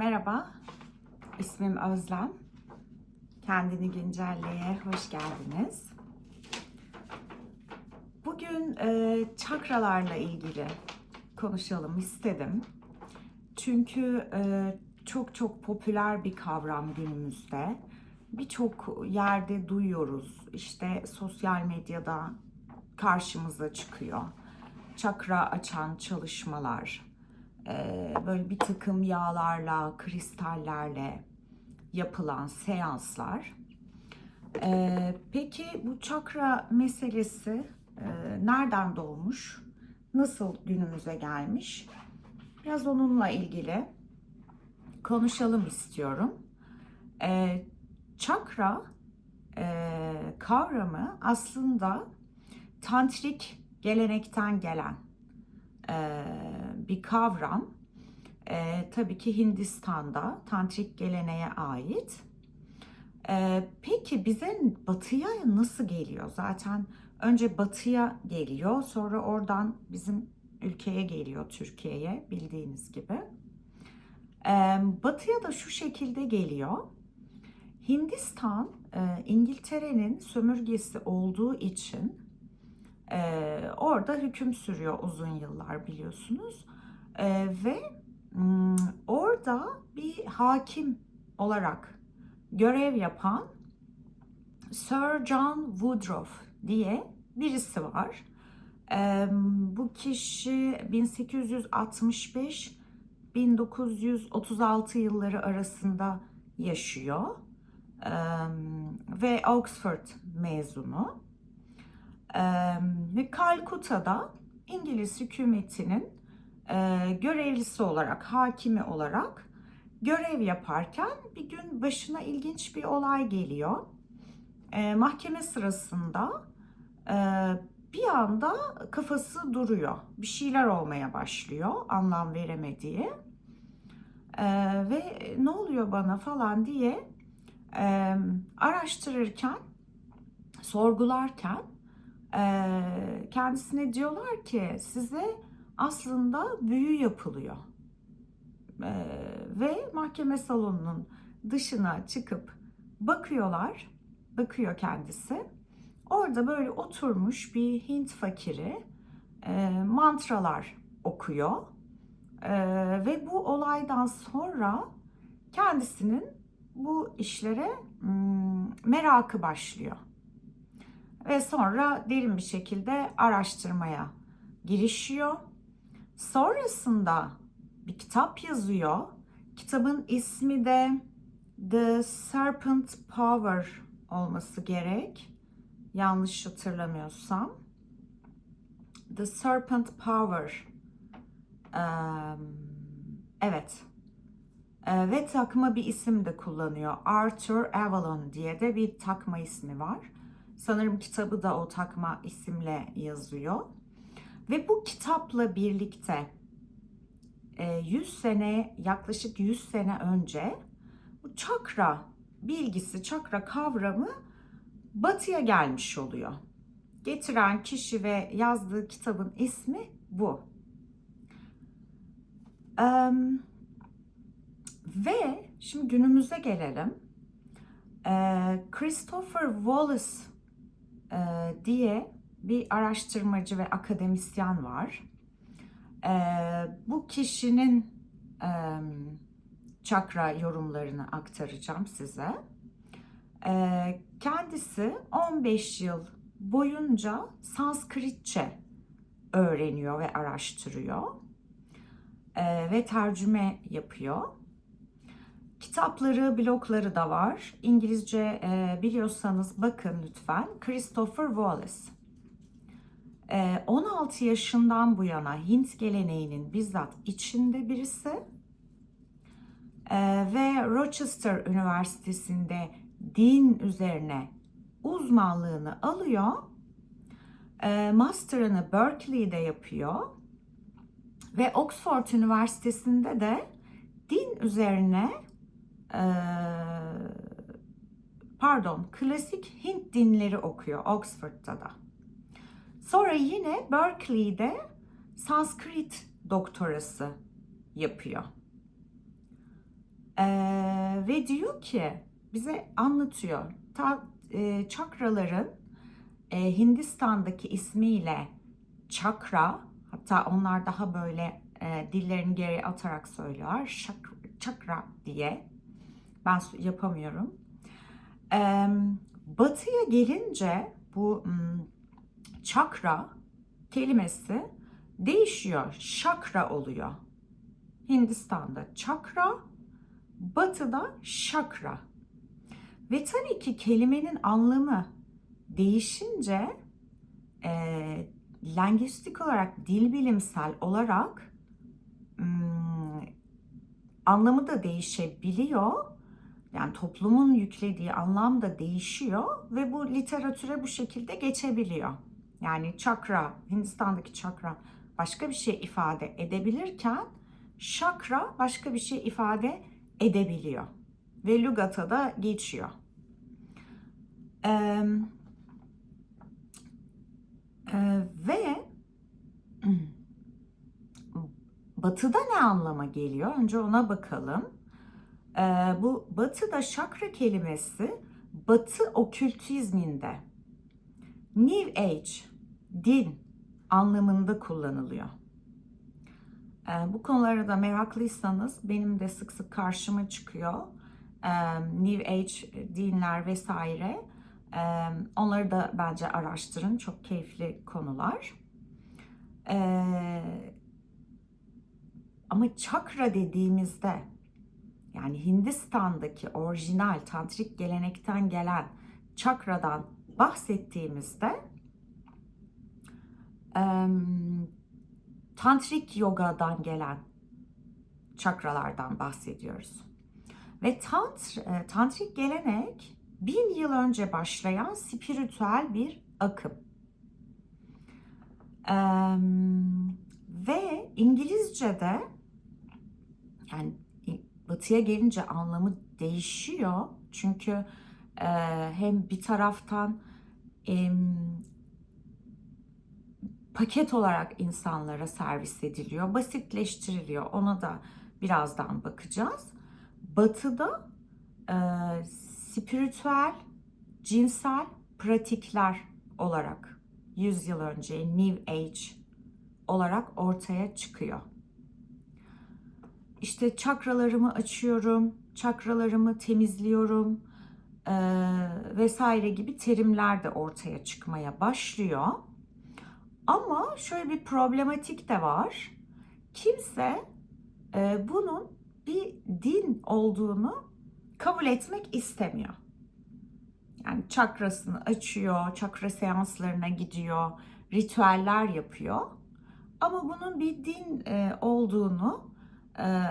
Merhaba, ismim Özlem. Kendini güncelleye hoş geldiniz. Bugün e, çakralarla ilgili konuşalım istedim. Çünkü e, çok çok popüler bir kavram günümüzde. Birçok yerde duyuyoruz. İşte sosyal medyada karşımıza çıkıyor. Çakra açan çalışmalar, böyle bir takım yağlarla, kristallerle yapılan seanslar. E, peki bu çakra meselesi e, nereden doğmuş? Nasıl günümüze gelmiş? Biraz onunla ilgili konuşalım istiyorum. E, çakra e, kavramı aslında tantrik gelenekten gelen e, bir kavram. E, tabii ki Hindistan'da tantrik geleneğe ait. E, peki bize batıya nasıl geliyor? Zaten önce batıya geliyor, sonra oradan bizim ülkeye geliyor, Türkiye'ye bildiğiniz gibi. E, batıya da şu şekilde geliyor. Hindistan, e, İngiltere'nin sömürgesi olduğu için ee, orada hüküm sürüyor uzun yıllar biliyorsunuz. Ee, ve orada bir hakim olarak görev yapan Sir John Woodruff diye birisi var. Ee, bu kişi 1865 1936 yılları arasında yaşıyor ee, ve Oxford mezunu ve Kalkuta'da İngiliz hükümetinin e, görevlisi olarak, hakimi olarak görev yaparken bir gün başına ilginç bir olay geliyor. E, mahkeme sırasında e, bir anda kafası duruyor. Bir şeyler olmaya başlıyor anlam veremediği. E, ve ne oluyor bana falan diye e, araştırırken, sorgularken kendisine diyorlar ki size aslında büyü yapılıyor. Ve mahkeme salonunun dışına çıkıp bakıyorlar, bakıyor kendisi. Orada böyle oturmuş bir Hint fakiri mantralar okuyor. Ve bu olaydan sonra kendisinin bu işlere merakı başlıyor ve sonra derin bir şekilde araştırmaya girişiyor. Sonrasında bir kitap yazıyor. Kitabın ismi de The Serpent Power olması gerek. Yanlış hatırlamıyorsam. The Serpent Power. evet. ve takma bir isim de kullanıyor. Arthur Avalon diye de bir takma ismi var. Sanırım kitabı da o takma isimle yazıyor. Ve bu kitapla birlikte 100 e, sene yaklaşık 100 sene önce bu çakra bilgisi, çakra kavramı batıya gelmiş oluyor. Getiren kişi ve yazdığı kitabın ismi bu. ve şimdi günümüze gelelim. Christopher Wallace e, diye bir araştırmacı ve akademisyen var. E, bu kişinin e, çakra yorumlarını aktaracağım size. E, kendisi 15 yıl boyunca Sanskritçe öğreniyor ve araştırıyor. E, ve tercüme yapıyor. Kitapları, blogları da var. İngilizce e, biliyorsanız bakın lütfen. Christopher Wallace. E, 16 yaşından bu yana Hint geleneğinin bizzat içinde birisi. E, ve Rochester Üniversitesi'nde din üzerine uzmanlığını alıyor. E, master'ını Berkeley'de yapıyor. Ve Oxford Üniversitesi'nde de din üzerine pardon klasik Hint dinleri okuyor Oxford'da da. Sonra yine Ee, ve diyor ki bize anlatıyor. Ta, e, çakraların e, Hindistan'daki ismiyle çakra hatta onlar daha böyle e, dillerini geri atarak söylüyorlar. Şak, çakra diye. Ben yapamıyorum. Ee, batıya gelince bu hmm, çakra kelimesi değişiyor. Şakra oluyor. Hindistan'da çakra, batıda şakra. Ve tabii ki kelimenin anlamı değişince e, lingüistik olarak, dil bilimsel olarak hmm, anlamı da değişebiliyor. Yani toplumun yüklediği anlam da değişiyor ve bu literatüre bu şekilde geçebiliyor. Yani çakra, Hindistan'daki çakra başka bir şey ifade edebilirken şakra başka bir şey ifade edebiliyor. Ve lügata da geçiyor. Ee, e, ve batıda ne anlama geliyor? Önce ona bakalım. Ee, bu batıda şakra kelimesi batı okültizminde New Age, din anlamında kullanılıyor. Ee, bu konulara da meraklıysanız benim de sık sık karşıma çıkıyor. Ee, New Age dinler vesaire. Ee, onları da bence araştırın. Çok keyifli konular. Ama çakra dediğimizde yani Hindistan'daki orijinal tantrik gelenekten gelen çakradan bahsettiğimizde tantrik yogadan gelen çakralardan bahsediyoruz. Ve tantr, e, tantrik gelenek bin yıl önce başlayan spiritüel bir akım. Ve İngilizce'de yani batıya gelince anlamı değişiyor. Çünkü e, hem bir taraftan paket olarak insanlara servis ediliyor, basitleştiriliyor. Ona da birazdan bakacağız. Batı'da e, spiritüel, cinsel pratikler olarak 100 yıl önce New Age olarak ortaya çıkıyor. İşte çakralarımı açıyorum, çakralarımı temizliyorum e, vesaire gibi terimler de ortaya çıkmaya başlıyor. Ama şöyle bir problematik de var. Kimse e, bunun bir din olduğunu kabul etmek istemiyor. Yani çakrasını açıyor, çakra seanslarına gidiyor, ritüeller yapıyor. Ama bunun bir din e, olduğunu e,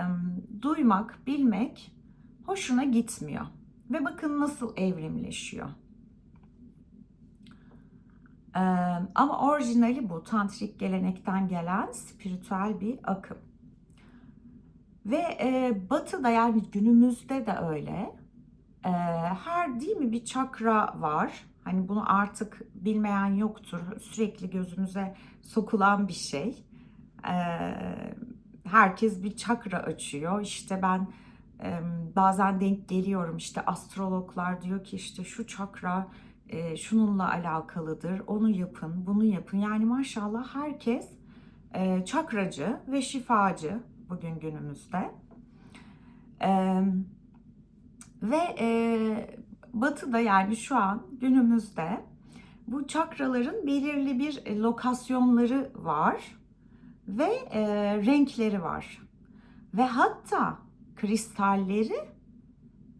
duymak, bilmek hoşuna gitmiyor. Ve bakın nasıl evrimleşiyor. E, ama orijinali bu. Tantrik gelenekten gelen spiritüel bir akım. Ve e, batıda yani günümüzde de öyle. E, her değil mi bir çakra var. Hani bunu artık bilmeyen yoktur. Sürekli gözümüze sokulan bir şey. E, herkes bir çakra açıyor. İşte ben e, bazen denk geliyorum işte astrologlar diyor ki işte şu çakra e, şununla alakalıdır. Onu yapın, bunu yapın. Yani maşallah herkes e, çakracı ve şifacı bugün günümüzde. E, ve e, batıda yani şu an günümüzde bu çakraların belirli bir lokasyonları var ve e, renkleri var. Ve hatta kristalleri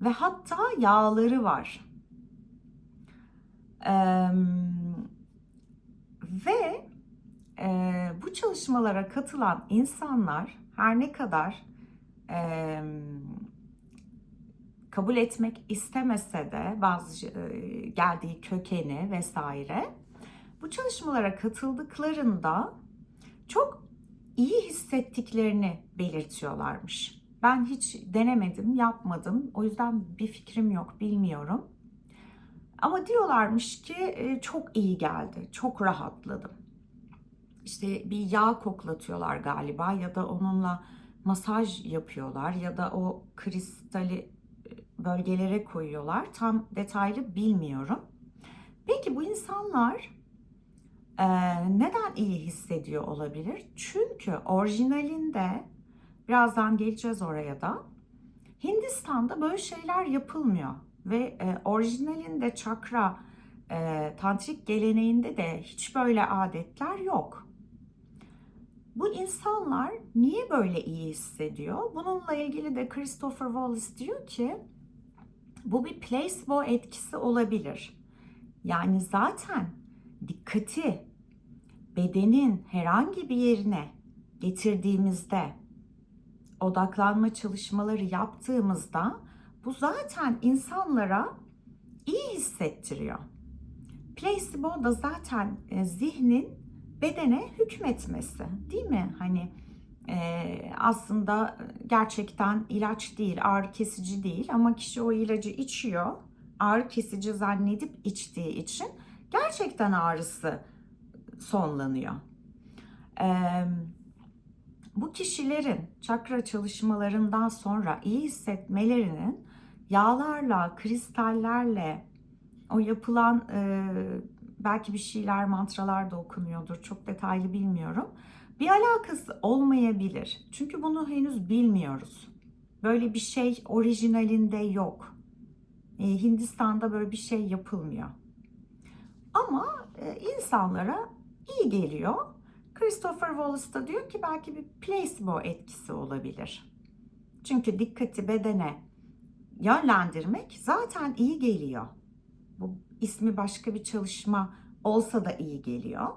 ve hatta yağları var. Ve e, bu çalışmalara katılan insanlar her ne kadar e, kabul etmek istemese de bazı e, geldiği kökeni vesaire bu çalışmalara katıldıklarında çok iyi hissettiklerini belirtiyorlarmış. Ben hiç denemedim, yapmadım. O yüzden bir fikrim yok, bilmiyorum. Ama diyorlarmış ki e, çok iyi geldi, çok rahatladım. İşte bir yağ koklatıyorlar galiba ya da onunla masaj yapıyorlar ya da o kristali e, bölgelere koyuyorlar. Tam detaylı bilmiyorum. Peki bu insanlar e, neden iyi hissediyor olabilir? Çünkü orijinalinde birazdan geleceğiz oraya da. Hindistan'da böyle şeyler yapılmıyor ve e, orijinalinde çakra e, tantrik geleneğinde de hiç böyle adetler yok. Bu insanlar niye böyle iyi hissediyor? Bununla ilgili de Christopher Wallace diyor ki bu bir placebo etkisi olabilir. Yani zaten dikkati bedenin herhangi bir yerine getirdiğimizde odaklanma çalışmaları yaptığımızda bu zaten insanlara iyi hissettiriyor. Placebo da zaten e, zihnin bedene hükmetmesi değil mi? Hani e, aslında gerçekten ilaç değil, ağrı kesici değil ama kişi o ilacı içiyor. Ağrı kesici zannedip içtiği için gerçekten ağrısı sonlanıyor. Eee bu kişilerin çakra çalışmalarından sonra iyi hissetmelerinin yağlarla, kristallerle, o yapılan e, belki bir şeyler, mantralar da okunuyordur. Çok detaylı bilmiyorum. Bir alakası olmayabilir. Çünkü bunu henüz bilmiyoruz. Böyle bir şey orijinalinde yok. E, Hindistan'da böyle bir şey yapılmıyor. Ama e, insanlara iyi geliyor Christopher Wallace da diyor ki belki bir placebo etkisi olabilir. Çünkü dikkati bedene yönlendirmek zaten iyi geliyor. Bu ismi başka bir çalışma olsa da iyi geliyor.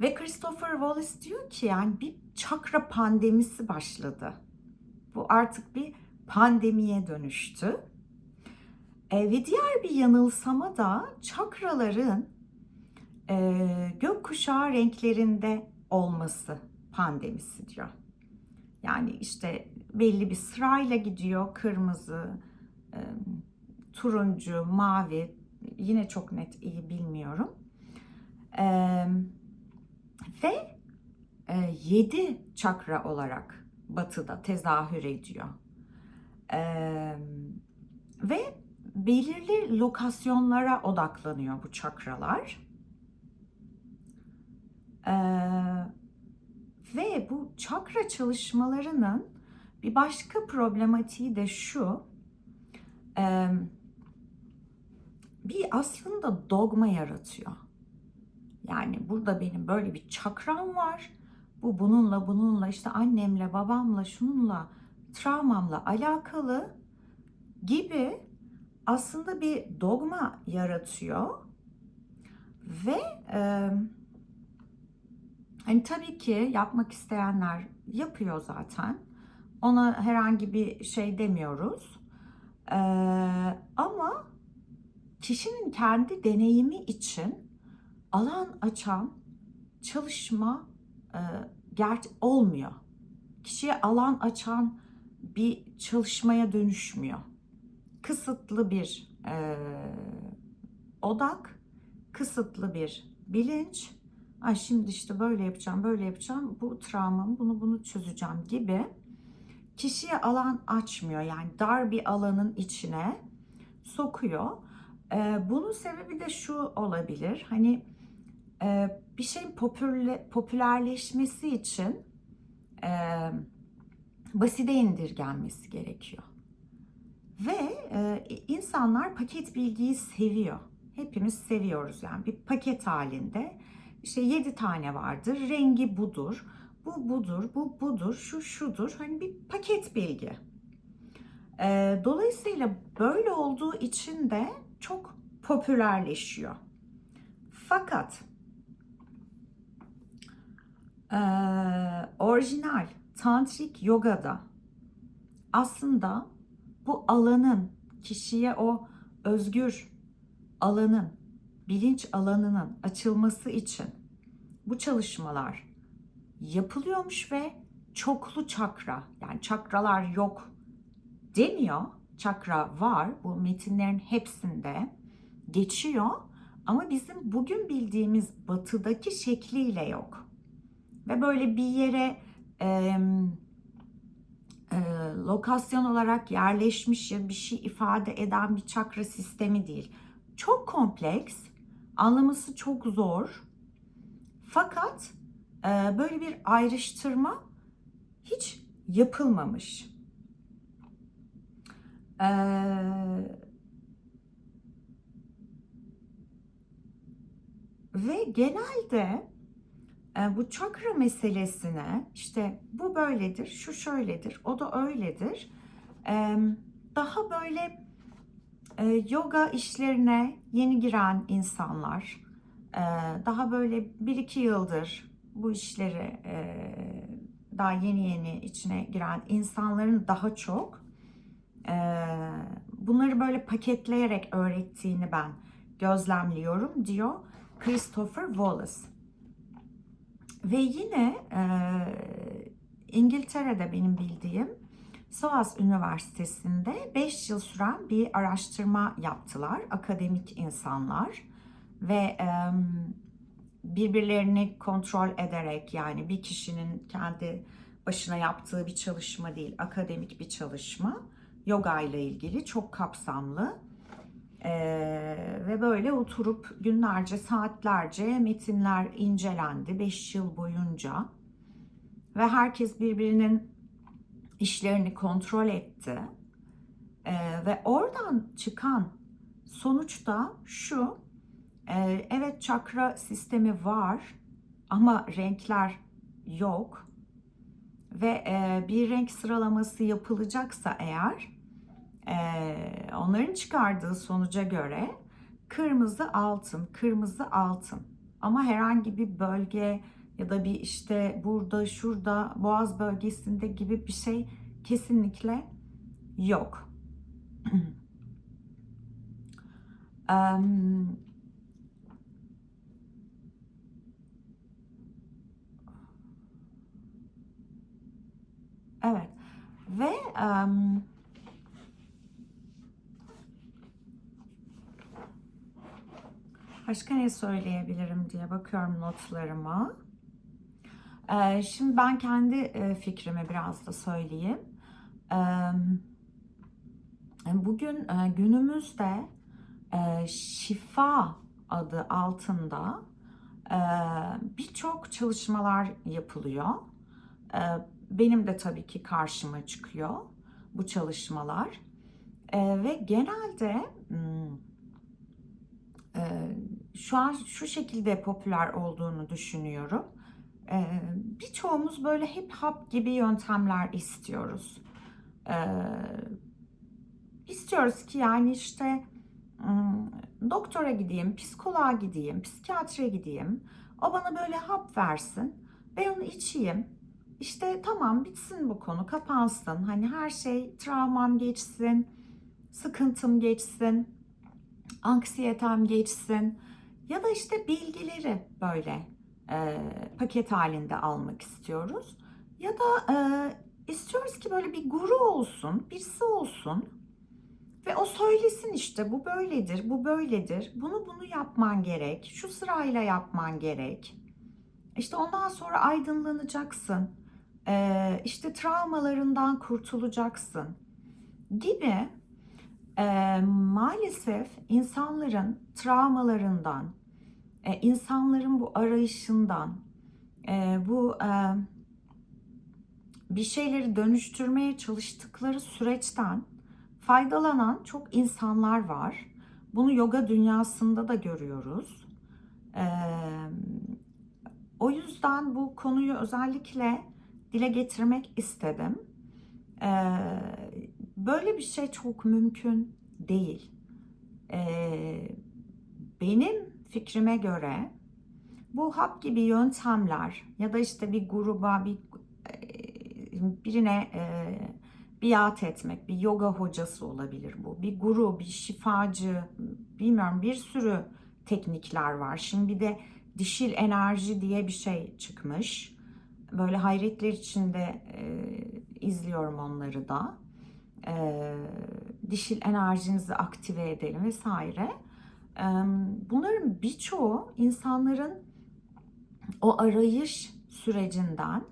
Ve Christopher Wallace diyor ki yani bir çakra pandemisi başladı. Bu artık bir pandemiye dönüştü. E, ve diğer bir yanılsama da çakraların e, gökkuşağı renklerinde olması pandemisi diyor. Yani işte belli bir sırayla gidiyor kırmızı, e, turuncu, mavi yine çok net iyi bilmiyorum. E, ve e, yedi çakra olarak batıda tezahür ediyor. E, ve belirli lokasyonlara odaklanıyor bu çakralar. Ee, ve bu çakra çalışmalarının bir başka problematiği de şu. Bir aslında dogma yaratıyor. Yani burada benim böyle bir çakram var. Bu bununla bununla işte annemle babamla şununla travmamla alakalı gibi aslında bir dogma yaratıyor ve e, Hani tabii ki yapmak isteyenler yapıyor zaten. Ona herhangi bir şey demiyoruz. Ee, ama kişinin kendi deneyimi için alan açan çalışma e, gert olmuyor. Kişiye alan açan bir çalışmaya dönüşmüyor. Kısıtlı bir e, odak, kısıtlı bir bilinç Ay şimdi işte böyle yapacağım, böyle yapacağım. Bu travmamı, bunu bunu çözeceğim gibi kişiye alan açmıyor. Yani dar bir alanın içine sokuyor. Ee, bunun sebebi de şu olabilir. Hani e, bir şeyin popüler, popülerleşmesi için e, basite indirgenmesi gerekiyor. Ve e, insanlar paket bilgiyi seviyor. Hepimiz seviyoruz yani bir paket halinde işte 7 tane vardır. Rengi budur. Bu budur, bu budur, şu şudur. Hani bir paket bilgi. Ee, dolayısıyla böyle olduğu için de çok popülerleşiyor. Fakat e, orijinal tantrik yogada aslında bu alanın kişiye o özgür alanın bilinç alanının açılması için bu çalışmalar yapılıyormuş ve çoklu çakra yani çakralar yok demiyor. Çakra var bu metinlerin hepsinde geçiyor ama bizim bugün bildiğimiz batıdaki şekliyle yok. Ve böyle bir yere e, e, lokasyon olarak yerleşmiş ya bir şey ifade eden bir çakra sistemi değil. Çok kompleks, anlaması çok zor. Fakat böyle bir ayrıştırma hiç yapılmamış. Ee, ve genelde e, bu çakra meselesine işte bu böyledir, şu şöyledir, o da öyledir. Daha böyle e, yoga işlerine yeni giren insanlar, e, daha böyle bir iki yıldır bu işleri e, daha yeni yeni içine giren insanların daha çok e, bunları böyle paketleyerek öğrettiğini ben gözlemliyorum diyor Christopher Wallace. Ve yine e, İngiltere'de benim bildiğim SOAS Üniversitesi'nde 5 yıl süren bir araştırma yaptılar akademik insanlar ve e, birbirlerini kontrol ederek yani bir kişinin kendi başına yaptığı bir çalışma değil akademik bir çalışma yoga ile ilgili çok kapsamlı. Ee, ve böyle oturup günlerce saatlerce metinler incelendi 5 yıl boyunca. Ve herkes birbirinin işlerini kontrol etti. Ee, ve oradan çıkan sonuç da şu ee, evet çakra sistemi var ama renkler yok ve e, bir renk sıralaması yapılacaksa eğer ee, onların çıkardığı sonuca göre kırmızı altın, kırmızı altın. Ama herhangi bir bölge ya da bir işte burada, şurada, boğaz bölgesinde gibi bir şey kesinlikle yok. evet ve um, Başka ne söyleyebilirim diye bakıyorum notlarıma. Ee, şimdi ben kendi e, fikrimi biraz da söyleyeyim. Ee, bugün e, günümüzde e, şifa adı altında birçok çalışmalar yapılıyor. Benim de tabii ki karşıma çıkıyor bu çalışmalar. Ve genelde hmm, şu an şu şekilde popüler olduğunu düşünüyorum. Birçoğumuz böyle hep hap gibi yöntemler istiyoruz. İstiyoruz ki yani işte doktora gideyim, psikoloğa gideyim, psikiyatriye gideyim. O bana böyle hap versin. Ben onu içeyim. İşte tamam bitsin bu konu, kapansın. Hani her şey travmam geçsin, sıkıntım geçsin anksiyetem geçsin ya da işte bilgileri böyle e, paket halinde almak istiyoruz. Ya da e, istiyoruz ki böyle bir guru olsun, birisi olsun ve o söylesin işte bu böyledir, bu böyledir, bunu bunu yapman gerek, şu sırayla yapman gerek. İşte ondan sonra aydınlanacaksın, e, işte travmalarından kurtulacaksın gibi e, maalesef insanların travmalarından, e, insanların bu arayışından, e, bu e, bir şeyleri dönüştürmeye çalıştıkları süreçten faydalanan çok insanlar var. Bunu yoga dünyasında da görüyoruz. E, o yüzden bu konuyu özellikle dile getirmek istedim. E, Böyle bir şey çok mümkün değil. Ee, benim fikrime göre bu hap gibi yöntemler ya da işte bir gruba bir e, birine e, biat etmek, bir yoga hocası olabilir bu. Bir guru, bir şifacı, bilmiyorum bir sürü teknikler var. Şimdi bir de dişil enerji diye bir şey çıkmış. Böyle hayretler içinde e, izliyorum onları da e, dişil enerjinizi aktive edelim vesaire. E, bunların birçoğu insanların o arayış sürecinden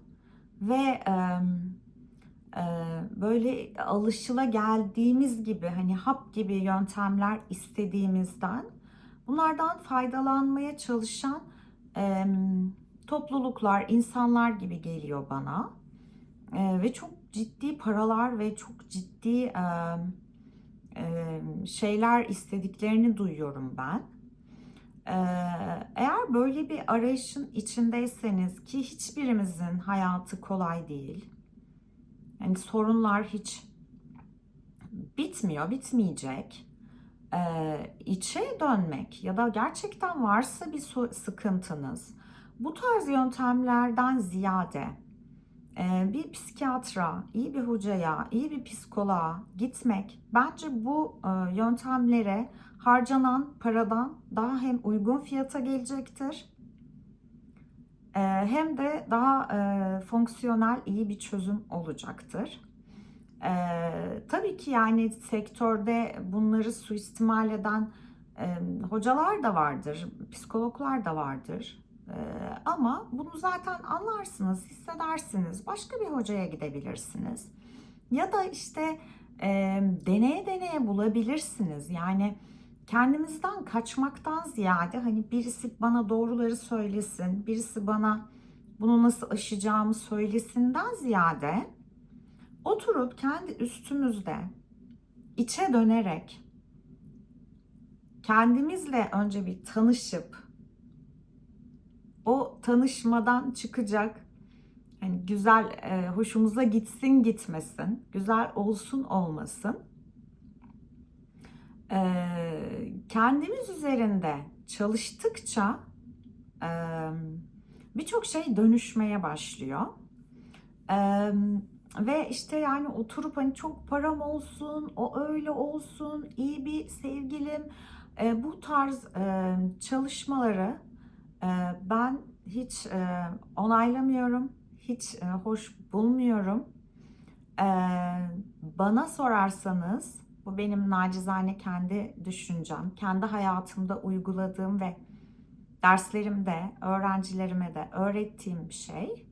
ve e, e, böyle alışıla geldiğimiz gibi hani hap gibi yöntemler istediğimizden bunlardan faydalanmaya çalışan e, topluluklar, insanlar gibi geliyor bana. E, ve çok ciddi paralar ve çok ciddi e, e, şeyler istediklerini duyuyorum ben. E, eğer böyle bir arayışın içindeyseniz ki hiçbirimizin hayatı kolay değil. Yani sorunlar hiç bitmiyor, bitmeyecek. E, içe dönmek ya da gerçekten varsa bir sıkıntınız, bu tarz yöntemlerden ziyade e, bir psikiyatra, iyi bir hocaya, iyi bir psikoloğa gitmek bence bu e, yöntemlere harcanan paradan daha hem uygun fiyata gelecektir e, hem de daha fonksiyonel iyi bir çözüm olacaktır. Tabii ki yani sektörde bunları suistimal eden hocalar da vardır, psikologlar da vardır. Ee, ama bunu zaten anlarsınız, hissedersiniz. Başka bir hocaya gidebilirsiniz. Ya da işte e, deneye deneye bulabilirsiniz. Yani kendimizden kaçmaktan ziyade hani birisi bana doğruları söylesin, birisi bana bunu nasıl aşacağımı söylesinden ziyade oturup kendi üstümüzde içe dönerek kendimizle önce bir tanışıp o tanışmadan çıkacak hani güzel e, hoşumuza gitsin gitmesin, güzel olsun olmasın. E, kendimiz üzerinde çalıştıkça e, birçok şey dönüşmeye başlıyor. E, ve işte yani oturup hani çok param olsun, o öyle olsun, iyi bir sevgilim, e, bu tarz e, çalışmaları ben hiç onaylamıyorum, hiç hoş bulmuyorum. Bana sorarsanız, bu benim nacizane kendi düşüncem, kendi hayatımda uyguladığım ve derslerimde, öğrencilerime de öğrettiğim bir şey.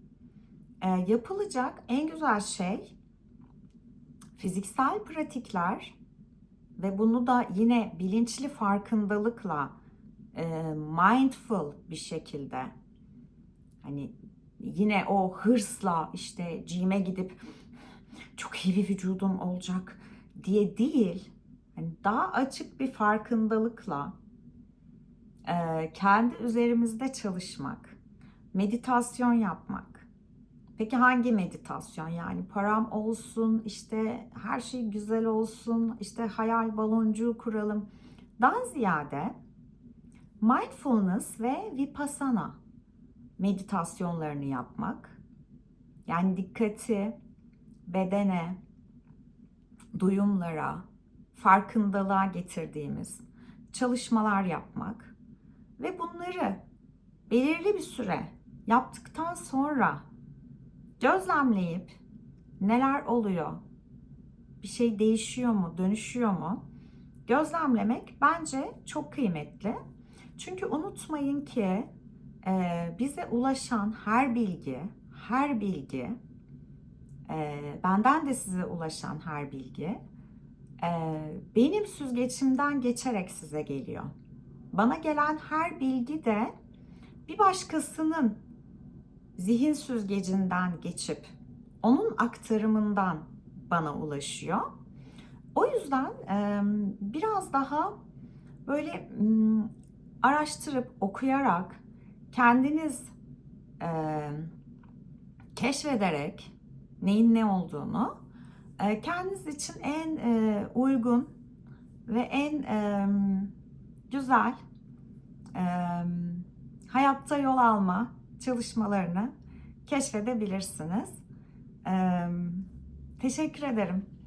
Yapılacak en güzel şey fiziksel pratikler ve bunu da yine bilinçli farkındalıkla e, mindful bir şekilde hani yine o hırsla işte cime gidip çok iyi bir vücudum olacak diye değil hani daha açık bir farkındalıkla e, kendi üzerimizde çalışmak, meditasyon yapmak. Peki hangi meditasyon? Yani param olsun, işte her şey güzel olsun, işte hayal baloncuğu kuralım. Daha ziyade Mindfulness ve Vipassana meditasyonlarını yapmak. Yani dikkati bedene, duyumlara, farkındalığa getirdiğimiz çalışmalar yapmak ve bunları belirli bir süre yaptıktan sonra gözlemleyip neler oluyor? Bir şey değişiyor mu, dönüşüyor mu? Gözlemlemek bence çok kıymetli. Çünkü unutmayın ki e, bize ulaşan her bilgi, her bilgi, e, benden de size ulaşan her bilgi e, benim süzgeçimden geçerek size geliyor. Bana gelen her bilgi de bir başkasının zihin süzgecinden geçip onun aktarımından bana ulaşıyor. O yüzden biraz daha böyle araştırıp okuyarak kendiniz e, keşfederek neyin ne olduğunu e, kendiniz için en e, uygun ve en e, güzel e, hayatta yol alma çalışmalarını keşfedebilirsiniz. E, teşekkür ederim.